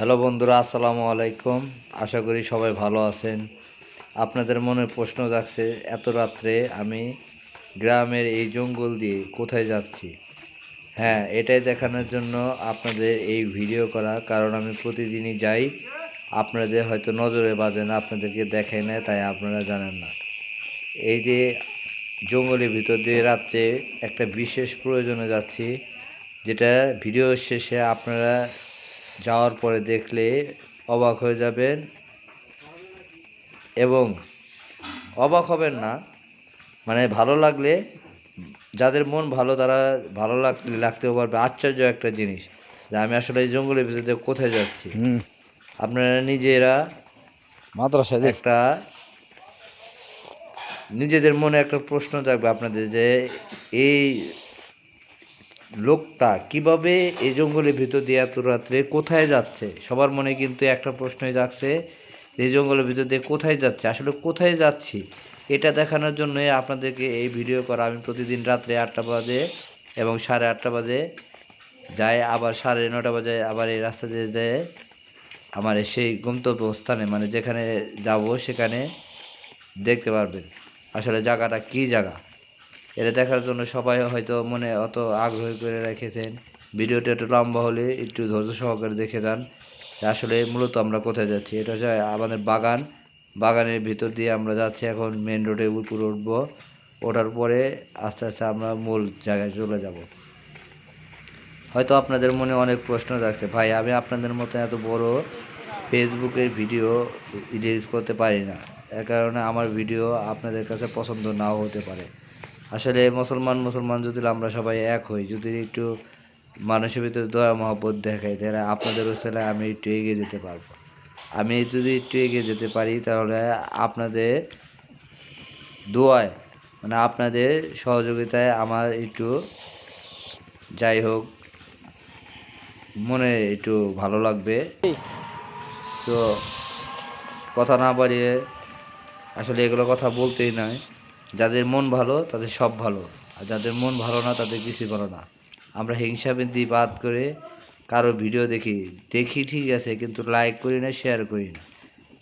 Hello বন্ধুরা, আসসালামু আলাইকুম। আশা করি সবাই ভালো আছেন। আপনাদের মনে প্রশ্ন জাগছে, এত রাত্রে আমি গ্রামের এই জঙ্গল দিয়ে কোথায় যাচ্ছি? হ্যাঁ এটাই দেখানোর জন্য আপনাদের এই ভিডিও করা, কারণ আমি প্রতিদিনই যাই। আপনাদের হয়তো নজরে বাজে না, আপনাদেরকে দেখায় না তাই আপনারা জানেন না। এই যে জঙ্গলের ভিতর দিয়ে রাত্রে একটা বিশেষ প্রয়োজনে যাচ্ছি, যেটা ভিডিও শেষে আপনারা যাওয়ার পরে দেখলে অবাক হয়ে যাবেন এবং অবাক হবেন না। মানে ভালো লাগলে যাদের মন ভালো তারা ভালো লাগলে লাগতেও পারবে। আশ্চর্য একটা জিনিস যে আমি আসলে এই জঙ্গলের ভিতরে কোথায় যাচ্ছি। আপনারা নিজেরা মাদ্রাসা একটা নিজেদের মনে একটা প্রশ্ন থাকবে আপনাদের যে এই লোকটা কীভাবে এই জঙ্গলের ভিতর দিয়ে এত রাত্রে কোথায় যাচ্ছে? সবার মনে কিন্তু একটা প্রশ্নই যাচ্ছে এই জঙ্গলের ভিতর দিয়ে কোথায় যাচ্ছে? আসলে কোথায় যাচ্ছি? এটা দেখানোর জন্য আপনাদেরকে এই ভিডিও করা। আমি প্রতিদিন রাত্রে আটটা বাজে এবং সাড়ে আটটা বাজে যাই, আবার সাড়ে নটা বাজে আবার এই রাস্তা দিয়ে যায় আমার সেই গন্তব্য স্থানে মানে যেখানে যাব সেখানে দেখতে পারবেন। আসলে জায়গাটা কী জায়গা? এটা দেখার জন্য সবাই হয়তো মনে অত আগ্রহ করে রেখেছেন। ভিডিওটা একটু লম্বা হলে একটু ধৈর্য সহকারে দেখে যান আসলে মূলত আমরা কোথায় যাচ্ছি। এটা হচ্ছে আমাদের বাগান। বাগানের ভিতর দিয়ে আমরা যাচ্ছি, এখন মেন রোডে উপরে উঠবো। ওঠার পরে আস্তে আস্তে আমরা মূল জায়গায় চলে যাব। হয়তো আপনাদের মনে অনেক প্রশ্ন থাকছে, ভাই, আমি আপনাদের মতো এত বড় ফেসবুকের ভিডিও রিলিজ করতে পারি না। এর কারণে আমার ভিডিও আপনাদের কাছে পছন্দ নাও হতে পারে। আসলে মুসলমান মুসলমান যদি আমরা সবাই এক হই, যদি একটু মানুষের ভিতরে দয়া, মহব্বত দেখাই তাহলে আপনাদের ছেলে আমি একটু এগিয়ে যেতে পারব। আমি যদি একটু এগিয়ে যেতে পারি, তাহলে আপনাদের দোয়ায় মানে আপনাদের সহযোগিতায় আমার একটু যাই হোক, মনে একটু ভালো লাগবে। তো কথা না বাড়িয়ে আসলে এগুলো কথা বলতেই নয় যাদের মন ভালো, তাদের সব ভালো। আর যাদের মন ভালো না, তাদের কিছুই ভালো না। আমরা হিংসা বৃদ্ধি বাদ করে কারও ভিডিও দেখি। দেখি ঠিক আছে, কিন্তু লাইক করি না শেয়ার করি না।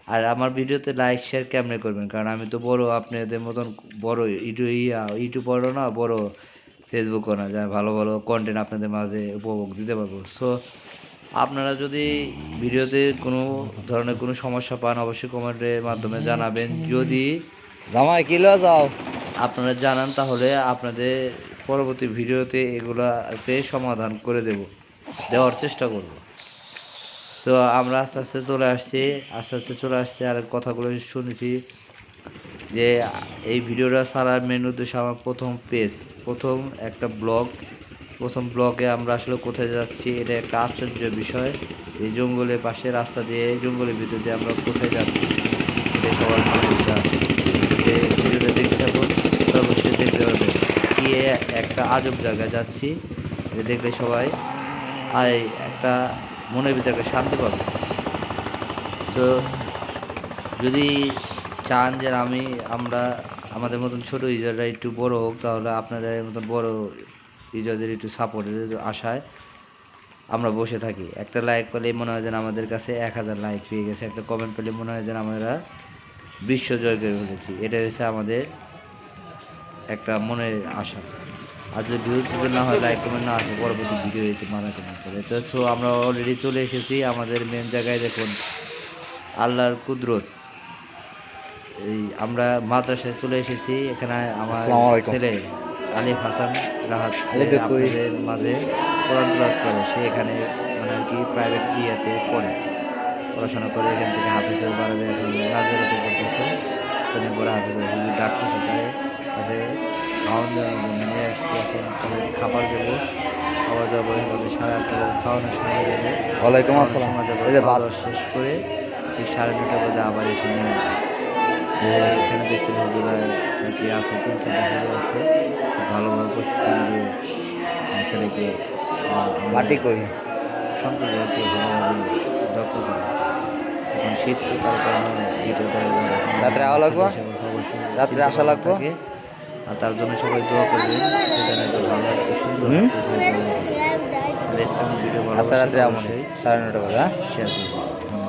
আর আমার ভিডিওতে লাইক শেয়ার কেমনে করবেন? কারণ আমি তো বড়, আপনাদের মতন বড় ইউটিউব ইয়া ইউটিউব ইউটিউবারও না, বড় ফেসবুকও না যা ভালো ভালো কন্টেন্ট আপনাদের মাঝে উপভোগ দিতে পারব। সো আপনারা যদি ভিডিওতে কোনো ধরনের কোনো সমস্যা পান, অবশ্যই কমেন্টের মাধ্যমে জানাবেন। যদি জামাই কিলো যাও? আপনারা জানান তাহলে আপনাদের পরবর্তী ভিডিওতে এগুলাতে সমাধান করে দেব, দেওয়ার চেষ্টা করব। তো আমরা আস্তে আস্তে চলে আসছি, আস্তে আস্তে চলে আসছি আর কথাগুলো শুনেছি যে এই ভিডিওটা ছাড়ার মেন উদ্দেশ্য আমার প্রথম পেজ প্রথম একটা ব্লগ প্রথম ব্লগে আমরা আসলে কোথায় যাচ্ছি, এটা একটা আশ্চর্য বিষয়। এই জঙ্গলের পাশে রাস্তা দিয়ে জঙ্গলের ভিতর দিয়ে আমরা কোথায় যাচ্ছি এটা সবার মনে হচ্ছে আছে। যে ভিডিওটা দেখতে থাকুন অবশ্যই দেখতে পারবেন কি একটা আজব জায়গায় যাচ্ছি। দেখলে সবাই, আর একটা মনের ভিতরে একটা শান্তি পাবে। তো যদি চান যে আমি, আমরা, আমাদের মতন ছোট ইউজাররা একটু বড় হোক, তাহলে আপনাদের মতন বড় ইউজারদের একটু সাপোর্টের আশায় আমরা বসে থাকি। একটা লাইক পেলে মনে হয় যেন আমাদের কাছে এক হাজার লাইক পেয়ে গেছে। একটা কমেন্ট পেলে মনে হয় যেন আমরা বিশ্ব জয় করে ফেলেছি। এটা হচ্ছে আমাদের একটা মনের আশা। আর যদি ভিউজ না হয় লাইক কমেন্ট না আসে পরবর্তী ভিডিও এতে মারা কমেন্ট করে তো সো আমরা অলরেডি চলে এসেছি আমাদের মেন জায়গায় দেখুন আল্লাহর কুদরত। এই আমরা মাদ্রাসায় চলে এসেছি এখানে আমার ছেলে আলিফ হাসান রাহাত আপনাদের মাঝে কোরআন করে সে এখানে মানে আর কি প্রাইভেট ইয়েতে পড়ে। পড়াশোনা করে এখান থেকে হাফিজের বাড়াবে এখন রাজনীতি করতেছে ওখানে পরে হাফিজের ডাকতেছে তাই তাদের খাওয়ান দেওয়ার জন্য নিয়ে আসছি এখন তাদের খাবার দেবো। খাবার দেওয়ার পরে তাদের সাড়ে আটটা খাওয়ানোর সময় দেবে ওয়ালাইকুম আসসালাম। খাওয়া ভাত। দাওয়া শেষ করে এই সাড়ে নটা বাজে আবার এসে নিয়ে। এখানে দেখছি হুজুরা নাকি আছে তিন চারটা হুজুর আছে। ভালোভাবে প্রশিক্ষণ দিয়ে ছেলেকে মাটি কই? সন্তানদেরকে ভালোভাবে যত্ন করে। এখন শীত তার কারণে রাত্রে আওয়া লাগবো? রাত্রে আসা লাগবো? আর তার জন্য সবাই দোয়া করবেন সেটা নাকি ভালো একটা সুন্দর ভালো আচ্ছা রাত্রে আমনে। সাড়ে নটা বাজে হ্যাঁ? শেয়ার করবেন।